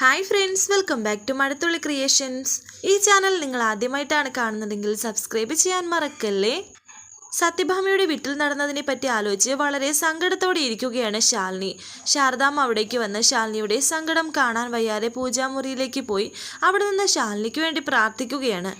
Hi friends welcome back to Mazhathulli creations ഈ channel നിങ്ങൾ ആദ്യമായിട്ടാണ് കാണുന്നതെങ്കിൽ സബ്സ്ക്രൈബ് ചെയ്യാൻ മറക്കല്ലേ? സത്യഭാമയുടെ വീട്ടിൽ നടന്നതിനെ പറ്റി ആലോചിച്ച് വളരെ സങ്കടത്തോടെ ഇരിക്കുകയാണ് ശാലിനി. ശാരദാമ്മ അവിടേക്ക് വന്ന് ശാലിനിയുടെ സങ്കടം കാണാൻ വയ്യാതെ പൂജാമുറിയിലേക്ക് പോയി. അവിടെ നിന്ന് ശാലിനിക്ക് വേണ്ടി പ്രാർത്ഥിക്കുകയാണ്.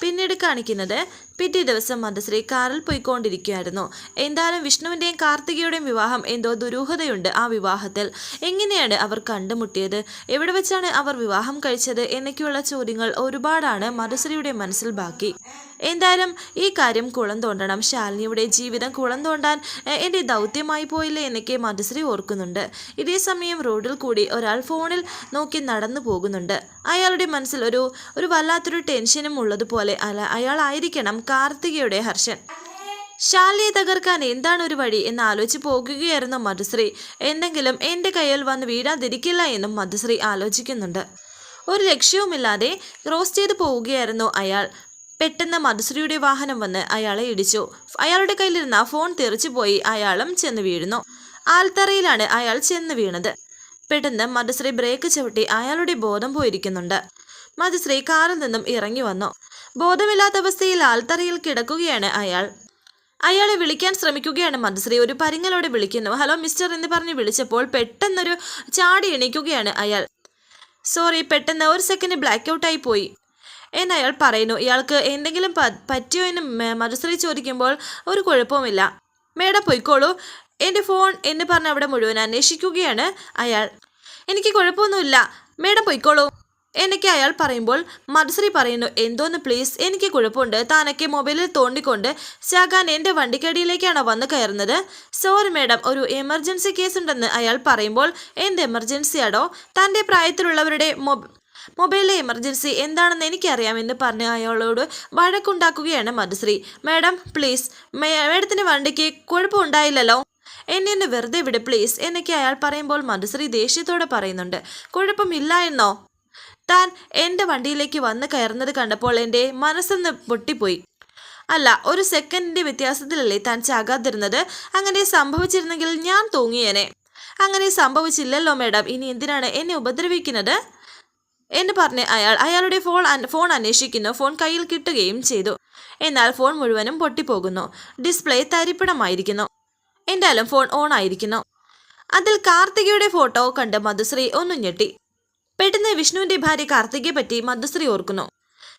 പിന്നീട് കാണിക്കുന്നത് പിറ്റേ ദിവസം മധുശ്രീ കാറിൽ പോയിക്കൊണ്ടിരിക്കുകയായിരുന്നു. എന്തായാലും വിഷ്ണുവിന്റെയും കാർത്തികയുടെയും വിവാഹം എന്തോ ദുരൂഹതയുണ്ട് ആ വിവാഹത്തിൽ. എങ്ങനെയാണ് അവർ കണ്ടുമുട്ടിയത്? എവിടെ വെച്ചാണ് അവർ വിവാഹം കഴിച്ചത്? എന്നൊക്കെയുള്ള ചോദ്യങ്ങൾ ഒരുപാടാണ് മധുശ്രീയുടെ മനസ്സിൽ ബാക്കി. എന്തായാലും ഈ കാര്യം കുളം തോണ്ടണം. ശാലിനിയുടെ ജീവിതം കുളം തോണ്ടാൻ എന്റെ ദൗത്യമായി പോയില്ലേ എന്നൊക്കെ മധുശ്രീ ഓർക്കുന്നുണ്ട്. ഇതേ സമയം റോഡിൽ കൂടി ഒരാൾ ഫോണിൽ നോക്കി നടന്നു പോകുന്നുണ്ട്. അയാളുടെ മനസ്സിൽ ഒരു ഒരു വല്ലാത്തൊരു ടെൻഷനും ഉള്ളതുപോലെ അല്ല അയാളായിരിക്കണം കാർത്തികയുടെ ഹർഷൻ. ശാലിയെ തകർക്കാൻ എന്താണ് ഒരു വഴി എന്ന് ആലോചിച്ച് പോകുകയായിരുന്നു മധുശ്രീ. എന്തെങ്കിലും എന്റെ കയ്യിൽ വന്ന് വീഴാതിരിക്കില്ല എന്നും മധുശ്രീ ആലോചിക്കുന്നുണ്ട്. ഒരു ലക്ഷ്യവുമില്ലാതെ ക്രോസ് ചെയ്ത് പോവുകയായിരുന്നു അയാൾ. പെട്ടെന്ന് മധുശ്രീയുടെ വാഹനം വന്ന് അയാളെ ഇടിച്ചു. അയാളുടെ കയ്യിലിരുന്ന ഫോൺ തെറിച്ചു പോയി. അയാളും ചെന്ന് വീഴുന്നു. ആൽത്തറയിലാണ് അയാൾ ചെന്ന് വീണത്. പെട്ടെന്ന് മധുശ്രീ ബ്രേക്ക് ചവിട്ടി അയാളുടെ ബോധം പോയിരിക്കുന്നുണ്ട്. മധുശ്രീ കാറിൽ നിന്നും ഇറങ്ങി വന്നു. ബോധമില്ലാത്ത അവസ്ഥയിൽ ആൽത്തറയിൽ കിടക്കുകയാണ് അയാൾ. അയാളെ വിളിക്കാൻ ശ്രമിക്കുകയാണ് മധുശ്രീ ഒരു പരിങ്ങലോടെ വിളിക്കുന്നു. ഹലോ മിസ്റ്റർ എന്ന് പറഞ്ഞ് വിളിച്ചപ്പോൾ പെട്ടെന്നൊരു ചാടി എണീക്കുകയാണ് അയാൾ. സോറി പെട്ടെന്ന് ഒരു സെക്കൻഡ് ബ്ലാക്ക് ഔട്ടായി പോയി എന്ന് അയാൾ പറയുന്നു. ഇയാൾക്ക് എന്തെങ്കിലും പറ്റിയോ എന്ന് മധുശ്രീ ചോദിക്കുമ്പോൾ ഒരു കുഴപ്പവുമില്ല. മേഡം പൊയ്ക്കോളൂ. എന്റെ ഫോൺ എന്ന് പറഞ്ഞ് അവിടെ മുഴുവൻ അന്വേഷിക്കുകയാണ് അയാൾ. എനിക്ക് കുഴപ്പമൊന്നുമില്ല. മേഡം പൊയ്ക്കോളൂ. എന്നൊക്കെ അയാൾ പറയുമ്പോൾ മധുശ്രീ പറയുന്നു എന്തോന്ന് പ്ലീസ് എനിക്ക് കുഴപ്പമുണ്ട്. താനൊക്കെ മൊബൈലിൽ തോണ്ടിക്കൊണ്ട് ശാഖാൻ എന്റെ വണ്ടിക്കടിയിലേക്കാണ് വന്ന് കയറുന്നത്? സോറി മേഡം ഒരു എമർജൻസി കേസ് ഉണ്ടെന്ന് അയാൾ പറയുമ്പോൾ എന്ത് എമർജൻസിയാടോ തന്റെ പ്രായത്തിലുള്ളവരുടെ മൊബ മൊബൈലിലെ എമർജൻസി എന്താണെന്ന് എനിക്കറിയാമെന്ന് പറഞ്ഞ് അയാളോട് വഴക്കുണ്ടാക്കുകയാണ് മധുശ്രീ. മാഡം പ്ലീസ് മാഡത്തിന് വണ്ടിക്ക് കുഴപ്പമുണ്ടായില്ലല്ലോ? എന്നെ ഒന്ന് വെറുതെ വിട് പ്ലീസ് എന്നൊക്കെ അയാൾ പറയുമ്പോൾ മധുശ്രീ ദേഷ്യത്തോടെ പറയുന്നുണ്ട്. കുഴപ്പമില്ല എന്നോ താൻ എന്റെ വണ്ടിയിലേക്ക് വന്ന് കയറുന്നത് കണ്ടപ്പോൾ എന്റെ മനസ്സൊന്ന് പൊട്ടിപ്പോയി. അല്ല ഒരു സെക്കൻഡിന്റെ വ്യത്യാസത്തിലല്ലേ താൻ ചാകാതിരുന്നത്? അങ്ങനെ സംഭവിച്ചിരുന്നെങ്കിൽ ഞാൻ തൂങ്ങിയേനെ. അങ്ങനെ സംഭവിച്ചില്ലല്ലോ മാഡം. ഇനി എന്തിനാണ് എന്നെ ഉപദ്രവിക്കുന്നത്? എന്ന് പറഞ്ഞ് അയാൾ അയാളുടെ ഫോൺ ഫോൺ അന്വേഷിക്കുന്നു. ഫോൺ കയ്യിൽ കിട്ടുകയും ചെയ്തു. എന്നാൽ ഫോൺ മുഴുവനും പൊട്ടിപ്പോകുന്നു. ഡിസ്പ്ലേ തരിപ്പിടമായിരിക്കുന്നു. എന്തായാലും ഫോൺ ഓൺ ആയിരിക്കുന്നു. അതിൽ കാർത്തികയുടെ ഫോട്ടോ കണ്ട് മധുശ്രീ ഒന്നു ഞെട്ടി. പെട്ടെന്ന് വിഷ്ണുവിന്റെ ഭാര്യ കാർത്തികയെ പറ്റി മധുശ്രീ ഓർക്കുന്നു.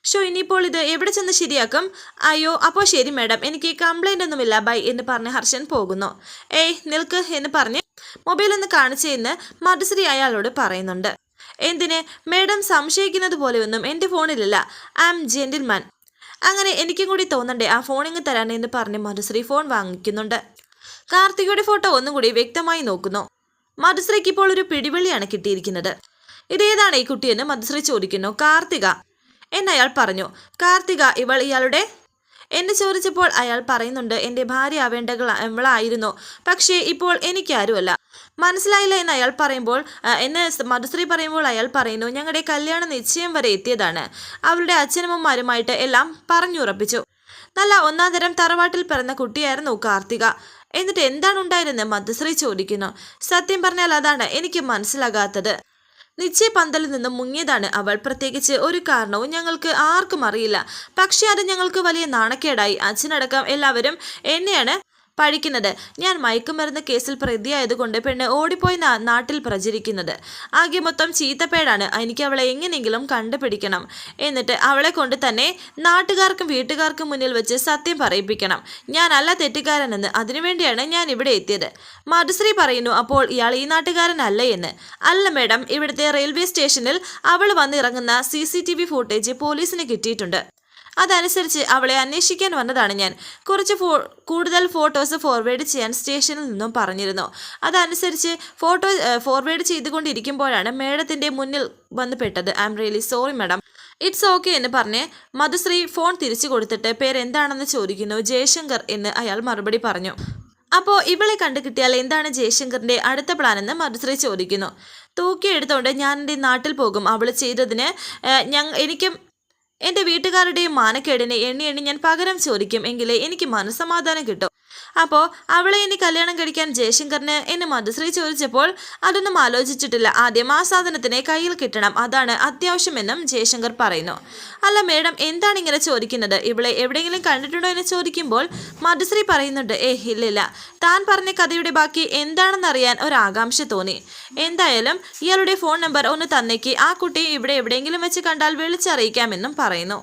ഷോ ഇനിയിപ്പോൾ ഇത് എവിടെ ചെന്ന് ശരിയാക്കും? അയ്യോ അപ്പോ ശരി മാഡം. എനിക്ക് കംപ്ലൈന്റ് ഒന്നുമില്ല. ബൈ എന്ന് പറഞ്ഞ് ഹർഷൻ പോകുന്നു. ഏയ് നിൽക്ക് എന്ന് പറഞ്ഞ് മൊബൈൽ ഒന്ന് കാണിച്ചെന്ന് മധുശ്രീ അയാളോട് പറയുന്നുണ്ട്. എന്തിന്? മാഡം സംശയിക്കുന്നത് പോലെയൊന്നും എന്റെ ഫോണിലില്ല. I am gentleman. അങ്ങനെ എനിക്കും കൂടി തോന്നണ്ടേ ആ ഫോണിങ് തരാൻ എന്ന് പറഞ്ഞ് മധുശ്രീ ഫോൺ വാങ്ങിക്കുന്നുണ്ട്. കാർത്തികയുടെ ഫോട്ടോ ഒന്നും കൂടി വ്യക്തമായി നോക്കുന്നു. മധുശ്രീക്ക് ഇപ്പോൾ ഒരു പിടിവള്ളിയാണ് കിട്ടിയിരിക്കുന്നത്. ഇതേതാണ് ഈ കുട്ടിയെന്ന് മധുശ്രീ ചോദിക്കുന്നു. കാർത്തിക. എന്നയാൾ പറഞ്ഞു. കാർത്തിക ഇവൾ ഇയാളുടെ? എന്നെ ചോദിച്ചപ്പോൾ അയാൾ പറയുന്നുണ്ട് എന്റെ ഭാര്യ ആവേണ്ട ഇവളായിരുന്നു. പക്ഷേ ഇപ്പോൾ എനിക്കാരുമല്ല. മനസ്സിലായില്ല എന്ന് അയാൾ പറയുമ്പോൾ എന്നെ മധുശ്രീ പറയുമ്പോൾ അയാൾ പറയുന്നു ഞങ്ങളുടെ കല്യാണ നിശ്ചയം വരെ എത്തിയതാണ്. അവരുടെ അച്ഛനമ്മമാരുമായിട്ട് എല്ലാം പറഞ്ഞുറപ്പിച്ചു. നല്ല ഒന്നാം തരം തറവാട്ടിൽ പിറന്ന കുട്ടിയായിരുന്നു കാർത്തിക. എന്നിട്ട് എന്താണ് ഉണ്ടായിരുന്നത് മധുശ്രീ ചോദിക്കുന്നു. സത്യം പറഞ്ഞാൽ അതാണ് എനിക്ക് മനസ്സിലാകാത്തത്. നിശ്ചയ പന്തലിൽ നിന്നും മുങ്ങിയതാണ് അവൾ. പ്രത്യേകിച്ച് ഒരു കാരണവും ഞങ്ങൾക്ക് ആർക്കും അറിയില്ല. പക്ഷേ അത് ഞങ്ങൾക്ക് വലിയ നാണക്കേടായി. അച്ഛനടക്കം എല്ലാവരും എന്നെയാണ് പഴിക്കുന്നത് ഞാൻ മയക്കുമരുന്ന് കേസിൽ പ്രതിയായതുകൊണ്ട് പെണ്ണ് ഓടിപ്പോയി നാട്ടിൽ പ്രചരിക്കുന്നത്. ആകെ മൊത്തം ചീത്തപ്പേടാണ്. എനിക്ക് അവളെ എങ്ങനെയെങ്കിലും കണ്ടുപിടിക്കണം. എന്നിട്ട് അവളെ കൊണ്ട് തന്നെ നാട്ടുകാർക്കും വീട്ടുകാർക്കും മുന്നിൽ വെച്ച് സത്യം പറയിപ്പിക്കണം. ഞാനല്ല തെറ്റുകാരനെന്ന് അതിനുവേണ്ടിയാണ് ഞാൻ ഇവിടെ എത്തിയത്. മധുശ്രീ പറയുന്നു അപ്പോൾ ഇയാൾ ഈ നാട്ടുകാരനല്ല എന്ന്. അല്ല മേഡം ഇവിടുത്തെ റെയിൽവേ സ്റ്റേഷനിൽ അവൾ വന്നിറങ്ങുന്ന C C T V footage പോലീസിന് കിട്ടിയിട്ടുണ്ട്. അതനുസരിച്ച് അവളെ അന്വേഷിക്കാൻ വന്നതാണ് ഞാൻ. കുറച്ച് ഫോ കൂടുതൽ ഫോട്ടോസ് ഫോർവേഡ് ചെയ്യാൻ സ്റ്റേഷനിൽ നിന്നും പറഞ്ഞിരുന്നു. അതനുസരിച്ച് ഫോട്ടോ ഫോർവേഡ് ചെയ്തുകൊണ്ടിരിക്കുമ്പോഴാണ് മേഡത്തിന്റെ മുന്നിൽ വന്ന് പെട്ടത് I'm really sorry madam. It's okay എന്ന് പറഞ്ഞ് മധുശ്രീ ഫോൺ തിരിച്ചു കൊടുത്തിട്ട് പേരെന്താണെന്ന് ചോദിക്കുന്നു ജയശങ്കർ എന്ന് അയാൾ മറുപടി പറഞ്ഞു. അപ്പോൾ ഇവളെ കണ്ടു കിട്ടിയാൽ എന്താണ് ജയശങ്കറിന്റെ അടുത്ത പ്ലാൻ എന്ന് മധുശ്രീ ചോദിക്കുന്നു. തൂക്കിയെടുത്തോണ്ട് ഞാൻ എന്റെ നാട്ടിൽ പോകും. അവൾ ചെയ്തതിന് ഞങ്ങൾ എനിക്കും എന്റെ വീട്ടുകാരുടെയും മാനക്കേടിനെ എണ്ണി എണ്ണി ഞാൻ പകരം ചോദിക്കും എങ്കിലേ എനിക്ക് മനസ്സമാധാനം കിട്ടും. അപ്പോ അവളെ ഇനി കല്യാണം കഴിക്കാൻ ജയശങ്കറിന് എന്നെ മധുശ്രീ ചോദിച്ചപ്പോൾ അതൊന്നും ആലോചിച്ചിട്ടില്ല. ആദ്യം ആ സാധനത്തിനെ കയ്യിൽ കിട്ടണം. അതാണ് അത്യാവശ്യമെന്നും ജയശങ്കർ പറയുന്നു. അല്ല മേഡം എന്താണ് ഇങ്ങനെ ചോദിക്കുന്നത്? ഇവളെ എവിടെയെങ്കിലും കണ്ടിട്ടുണ്ടോ എന്ന് ചോദിക്കുമ്പോൾ മധുശ്രീ പറയുന്നുണ്ട് ഏ ഇല്ലില്ല താൻ പറഞ്ഞ കഥയുടെ ബാക്കി എന്താണെന്നറിയാൻ ഒരാകാംക്ഷ തോന്നി. എന്തായാലും ഇയാളുടെ ഫോൺ നമ്പർ ഒന്ന് തന്നേക്ക്. ആ കുട്ടിയെ ഇവിടെ എവിടെയെങ്കിലും വെച്ച് കണ്ടാൽ വിളിച്ചറിയിക്കാമെന്നും പറയുന്നു.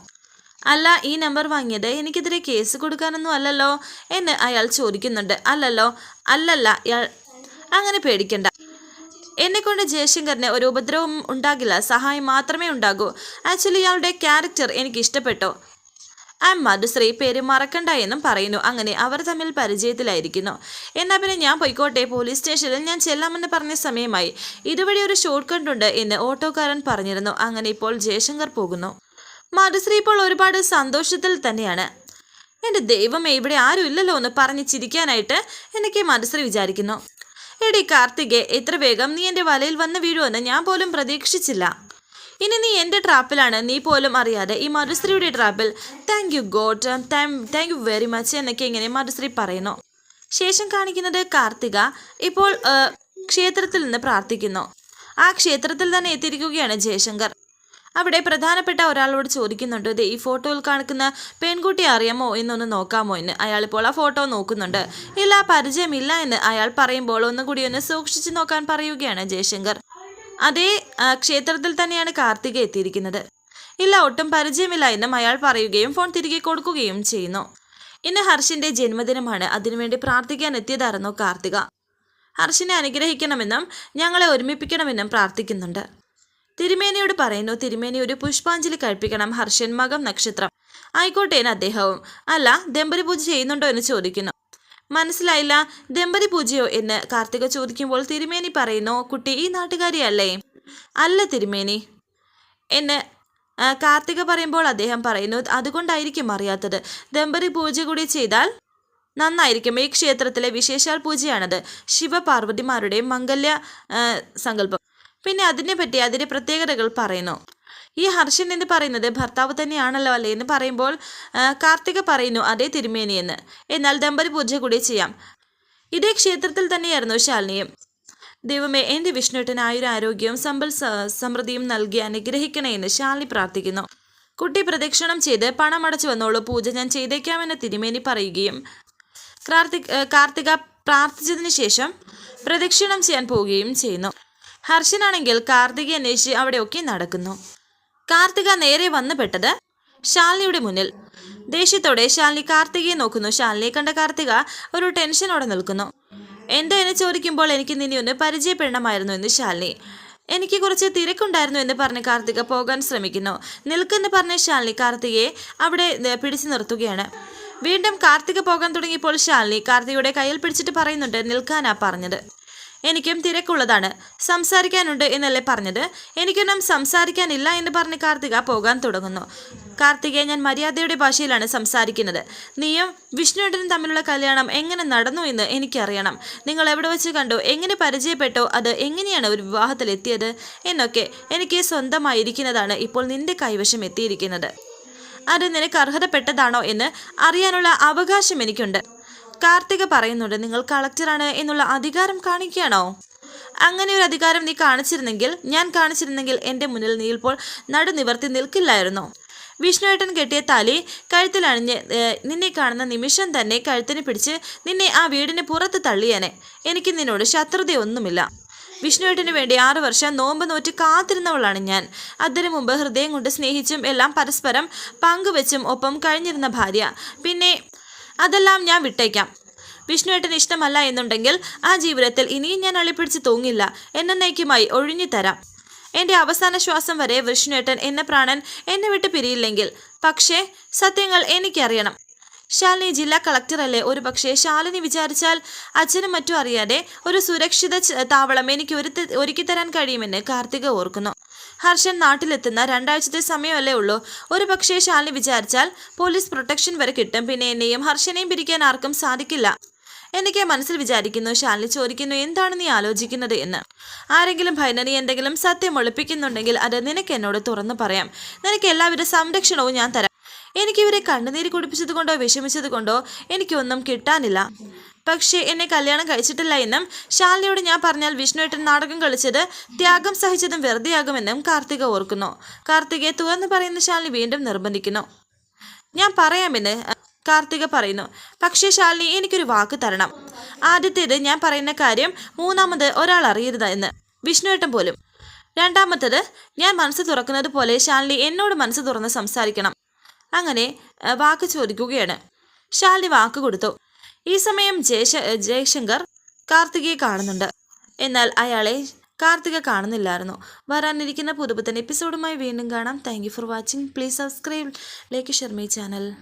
അല്ല ഈ നമ്പർ വാങ്ങിയത് എനിക്കെതിരെ കേസ് കൊടുക്കാനൊന്നും അല്ലല്ലോ എന്ന് അയാൾ ചോദിക്കുന്നുണ്ട്. അല്ലല്ലോ അല്ലല്ല അങ്ങനെ പേടിക്കണ്ട. എന്നെ കൊണ്ട് ജയശങ്കറിന് ഒരു ഉപദ്രവം ഉണ്ടാകില്ല. സഹായം മാത്രമേ ഉണ്ടാകൂ. ആക്ച്വലി ഇയാളുടെ ക്യാരക്ടർ എനിക്ക് ഇഷ്ടപ്പെട്ടു. ആ മധുശ്രീ പേര് മറക്കണ്ട എന്നും പറയുന്നു. അങ്ങനെ അവർ തമ്മിൽ പരിചയത്തിലായിരിക്കുന്നു. എന്നാൽ പിന്നെ ഞാൻ പോയിക്കോട്ടെ. പോലീസ് സ്റ്റേഷനിൽ ഞാൻ ചെല്ലാമെന്ന് പറഞ്ഞ സമയമായി. ഇതുവഴി ഒരു ഷോർട്ട് കണ്ടുണ്ട് എന്ന് ഓട്ടോക്കാരൻ പറഞ്ഞിരുന്നു. അങ്ങനെ ഇപ്പോൾ ജയശങ്കർ പോകുന്നു. മധുശ്രീ ഇപ്പോൾ ഒരുപാട് സന്തോഷത്തിൽ തന്നെയാണ്. എന്റെ ദൈവമേ ഇവിടെ ആരും ഇല്ലല്ലോ എന്ന് പറഞ്ഞ് ചിരിക്കാനായിട്ട് എനിക്ക് മധുശ്രീ വിചാരിക്കുന്നു. എടി കാർത്തികെ എത്ര വേഗം നീ എന്റെ വലയിൽ വന്ന് വീഴുമെന്ന് ഞാൻ പോലും പ്രതീക്ഷിച്ചില്ല. ഇനി നീ എന്റെ ട്രാപ്പിലാണ് നീ പോലും അറിയാതെ ഈ മധുശ്രീയുടെ ട്രാപ്പിൽ thank you God thank you very much എന്നൊക്കെ ഇങ്ങനെ മധുശ്രീ പറയുന്നു. ശേഷം കാണിക്കുന്നത് കാർത്തിക ഇപ്പോൾ ക്ഷേത്രത്തിൽ നിന്ന് പ്രാർത്ഥിക്കുന്നു. ആ ക്ഷേത്രത്തിൽ തന്നെ എത്തിയിരിക്കുകയാണ് ജയശങ്കർ. അവിടെ പ്രധാനപ്പെട്ട ഒരാളോട് ചോദിക്കുന്നുണ്ട് ദേ ഈ ഫോട്ടോയിൽ കാണിക്കുന്ന പെൺകുട്ടി അറിയാമോ എന്നൊന്ന് നോക്കാമോ എന്ന്? അയാൾ ഇപ്പോൾ ആ ഫോട്ടോ നോക്കുന്നുണ്ട്. ഇല്ല പരിചയമില്ല എന്ന് അയാൾ പറയുമ്പോൾ ഒന്നുകൂടി ഒന്ന് സൂക്ഷിച്ചു നോക്കാൻ പറയുകയാണ് ജയശങ്കർ. അതേ ക്ഷേത്രത്തിൽ തന്നെയാണ് കാർത്തിക എത്തിയിരിക്കുന്നത്. ഇല്ല ഒട്ടും പരിചയമില്ല എന്നും അയാൾ പറയുകയും ഫോൺ തിരികെ കൊടുക്കുകയും ചെയ്യുന്നു. ഇന്ന് ഹർഷിന്റെ ജന്മദിനമാണ്. അതിനുവേണ്ടി പ്രാർത്ഥിക്കാൻ എത്തിയതായിരുന്നു കാർത്തിക. ഹർഷിനെ അനുഗ്രഹിക്കണമെന്നും ഞങ്ങളെ ഒരുമിപ്പിക്കണമെന്നും പ്രാർത്ഥിക്കുന്നുണ്ട്. തിരുമേനിയോട് പറയുന്നു തിരുമേനി ഒരു പുഷ്പാഞ്ജലി കഴിപ്പിക്കണം ഹർഷൻ മകം നക്ഷത്രം. ആയിക്കോട്ടെ എന്ന് അദ്ദേഹവും അല്ല ദമ്പതി പൂജ ചെയ്യുന്നുണ്ടോ എന്ന് ചോദിക്കുന്നു. മനസ്സിലായില്ല ദമ്പതി പൂജയോ? എന്ന് കാർത്തിക ചോദിക്കുമ്പോൾ തിരുമേനി പറയുന്നു കുട്ടി ഈ നാട്ടുകാരിയല്ലേ അല്ല? തിരുമേനി. എന്ന് കാർത്തിക പറയുമ്പോൾ അദ്ദേഹം പറയുന്നു അതുകൊണ്ടായിരിക്കും അറിയാത്തത്. ദമ്പതി പൂജ കൂടി ചെയ്താൽ നന്നായിരിക്കും. ഈ ക്ഷേത്രത്തിലെ വിശേഷാൽ പൂജയാണത്. ശിവപാർവതിമാരുടെ മംഗല്യ സങ്കല്പം. പിന്നെ അതിനെ പറ്റി അതിന്റെ പ്രത്യേകതകൾ പറയുന്നു. ഈ ഹർഷൻ എന്ന് പറയുന്നത്? ഭർത്താവ് തന്നെയാണല്ലോ അല്ലേ എന്ന് പറയുമ്പോൾ കാർത്തിക പറയുന്നു അതേ തിരുമേനി എന്ന്. എന്നാൽ ദമ്പതി പൂജ കൂടി ചെയ്യാം. ഇതേ ക്ഷേത്രത്തിൽ തന്നെയായിരുന്നു ശാലിനിയും. ദൈവമേ എന്റെ വിഷ്ണുട്ടൻ ആയുര ആരോഗ്യവും സമ്പൽ സമൃദ്ധിയും നൽകി അനുഗ്രഹിക്കണേ എന്ന് ശാലിനി പ്രാർത്ഥിക്കുന്നു. കുട്ടി പ്രദക്ഷിണം ചെയ്ത് പണം അടച്ചു വന്നോളൂ. പൂജ ഞാൻ ചെയ്തേക്കാമെന്ന് തിരുമേനി പറയുകയും കാർത്തിക പ്രാർത്ഥിച്ചതിന് ശേഷം പ്രദക്ഷിണം ചെയ്യാൻ പോവുകയും ചെയ്യുന്നു. ഹർഷനാണെങ്കിൽ കാർത്തികയെ അന്വേഷിച്ച് അവിടെയൊക്കെ നടക്കുന്നു. കാർത്തിക നേരെ വന്നുപെട്ടത് ശാലിനിയുടെ മുന്നിൽ. ദേഷ്യത്തോടെ ശാലിനി കാർത്തികയെ നോക്കുന്നു. ശാലിനിയെ കണ്ട കാർത്തിക ഒരു ടെൻഷനോടെ നിൽക്കുന്നു. എന്തോ എന്ന് ചോദിക്കുമ്പോൾ എനിക്ക് നിന്നെ ഒന്ന് പരിചയപ്പെടണമായിരുന്നു എന്ന് ശാലിനി. എനിക്ക് കുറച്ച് തിരക്കുണ്ടായിരുന്നു എന്ന് പറഞ്ഞ് കാർത്തിക പോകാൻ ശ്രമിക്കുന്നു. നിൽക്കെന്ന് പറഞ്ഞ ശാലിനി കാർത്തികയെ അവിടെ പിടിച്ചു നിർത്തുകയാണ്. വീണ്ടും കാർത്തിക പോകാൻ തുടങ്ങിയപ്പോൾ ശാലിനി കാർത്തികയുടെ കയ്യിൽ പിടിച്ചിട്ട് പറയുന്നുണ്ട് നിൽക്കാനാ പറഞ്ഞത്. എനിക്കും തിരക്കുള്ളതാണ്. സംസാരിക്കാനുണ്ട് എന്നല്ലേ പറഞ്ഞത്? എനിക്കൊന്നും സംസാരിക്കാനില്ല എന്ന് പറഞ്ഞ് കാർത്തിക പോകാൻ തുടങ്ങുന്നു. കാർത്തികയെ ഞാൻ മര്യാദയുടെ ഭാഷയിലാണ് സംസാരിക്കുന്നത്. നീയും വിഷ്ണുവേട്ടനും തമ്മിലുള്ള കല്യാണം എങ്ങനെ നടന്നു എന്ന് എനിക്കറിയണം. നിങ്ങൾ എവിടെ വെച്ച് കണ്ടോ? എങ്ങനെ പരിചയപ്പെട്ടോ? അത് എങ്ങനെയാണ് ഒരു വിവാഹത്തിലെത്തിയത്? എന്നൊക്കെ എനിക്ക് സ്വന്തമായിരിക്കുന്നതാണ് ഇപ്പോൾ നിന്റെ കൈവശം എത്തിയിരിക്കുന്നത്. അത് നിനക്ക് അർഹതപ്പെട്ടതാണോ എന്ന് അറിയാനുള്ള അവകാശം എനിക്കുണ്ട്. കാർത്തിക പറയുന്നുണ്ട് നിങ്ങൾ കളക്ടറാണ് എന്നുള്ള അധികാരം കാണിക്കുകയാണോ? അങ്ങനെ ഒരു അധികാരം നീ കാണിച്ചിരുന്നെങ്കിൽ ഞാൻ കാണിച്ചിരുന്നെങ്കിൽ എന്റെ മുന്നിൽ നീ ഇപ്പോൾ നടു നിൽക്കില്ലായിരുന്നു? വിഷ്ണുവേട്ടൻ കെട്ടിയ തലി കഴുത്തിലണിഞ്ഞ് നിന്നെ കാണുന്ന നിമിഷം തന്നെ കഴുത്തിന് പിടിച്ച് നിന്നെ ആ വീടിന് പുറത്ത് തള്ളിയനെ. എനിക്ക് നിന്നോട് ശത്രുതയൊന്നുമില്ല. വിഷ്ണുവേട്ടന് വേണ്ടി ആറു വർഷം നോമ്പ് നോറ്റ് കാത്തിരുന്നവളാണ് ഞാൻ. അതിനു മുമ്പ് ഹൃദയം കൊണ്ട് സ്നേഹിച്ചും എല്ലാം പരസ്പരം പങ്കുവെച്ചും ഒപ്പം കഴിഞ്ഞിരുന്ന ഭാര്യ. പിന്നെ അതെല്ലാം ഞാൻ വിട്ടേക്കാം. വിഷ്ണുവേട്ടന് ഇഷ്ടമല്ല എന്നുണ്ടെങ്കിൽ ആ ജീവിതത്തിൽ ഇനിയും ഞാൻ അളിപ്പിടിച്ച് തൂങ്ങില്ല. എന്നേക്കുമായി ഒഴിഞ്ഞു തരാം എന്റെ അവസാന ശ്വാസം വരെ വിഷ്ണുവേട്ടൻ എന്ന പ്രാണൻ എന്നെ വിട്ട് പിരിയില്ലെങ്കിൽ. പക്ഷേ സത്യങ്ങൾ എനിക്കറിയണം. ശാലിനി ജില്ലാ കളക്ടറല്ലേ ഒരു പക്ഷേ ശാലിനി വിചാരിച്ചാൽ അച്ഛനും മറ്റും അറിയാതെ ഒരു സുരക്ഷിത താവളം എനിക്ക് ഒരുക്കി തരാൻ കഴിയുമെന്ന് കാർത്തിക ഓർക്കുന്നു. ഹർഷൻ നാട്ടിലെത്തുന്ന രണ്ടാഴ്ചത്തെ സമയമല്ലേ ഉള്ളൂ. ഒരു പക്ഷേ ശാലിനി വിചാരിച്ചാൽ പോലീസ് പ്രൊട്ടക്ഷൻ വരെ കിട്ടും. പിന്നെ എന്നെയും ഹർഷനെയും പിരിക്കാൻ ആർക്കും സാധിക്കില്ല. എനിക്ക് മനസ്സിൽ വിചാരിക്കുന്നു. ശാലിനി ചോദിക്കുന്നു എന്താണ് നീ ആലോചിക്കുന്നത്? എന്ന്. ആരെങ്കിലും ഭൈനറി എന്തെങ്കിലും സത്യം ഒളിപ്പിക്കുന്നുണ്ടെങ്കിൽ അത് നിനക്ക് എന്നോട് തുറന്നു പറയാം. നിനക്ക് എല്ലാവിധ സംരക്ഷണവും ഞാൻ തരാം. എനിക്കിവരെ കണ്ണുനീര് കുടിപ്പിച്ചത് കൊണ്ടോ വിഷമിച്ചത് കൊണ്ടോ എനിക്കൊന്നും കിട്ടാനില്ല. പക്ഷേ എന്നെ കല്യാണം കഴിച്ചിട്ടില്ല എന്നും ശാലിനിയോട് ഞാൻ പറഞ്ഞാൽ വിഷ്ണുവേട്ടൻ നാടകം കളിച്ചത് ത്യാഗം സഹിച്ചതും വെറുതെയാകുമെന്നും കാർത്തിക ഓർക്കുന്നു. കാർത്തികയെ തുറന്നു പറയുന്ന ശാലിനി വീണ്ടും നിർബന്ധിക്കുന്നു. ഞാൻ പറയാമെന്ന് കാർത്തിക പറയുന്നു. പക്ഷേ ശാലിനി എനിക്കൊരു വാക്ക് തരണം. ആദ്യത്തേത് ഞാൻ പറയുന്ന കാര്യം മൂന്നാമത് ഒരാൾ അറിയരുത് എന്ന്. വിഷ്ണുവേട്ടൻ പോലും. രണ്ടാമത്തത് ഞാൻ മനസ്സ് തുറക്കുന്നത് പോലെ ശാലിനി എന്നോട് മനസ്സ് തുറന്ന് സംസാരിക്കണം. അങ്ങനെ വാക്ക് ചോദിക്കുകയാണ്. ശാലിനി വാക്ക് കൊടുത്തു. ഈ സമയം ജയശ ജയശങ്കർ കാർത്തികയെ കാണുന്നുണ്ട്. എന്നാൽ അയാളെ കാർത്തിക കാണുന്നില്ലായിരുന്നു. വരാനിരിക്കുന്ന പുതുപുത്തൻ എപ്പിസോഡുമായി വീണ്ടും കാണാം. Thank for watching. Please subscribe. Lake Sharmi channel.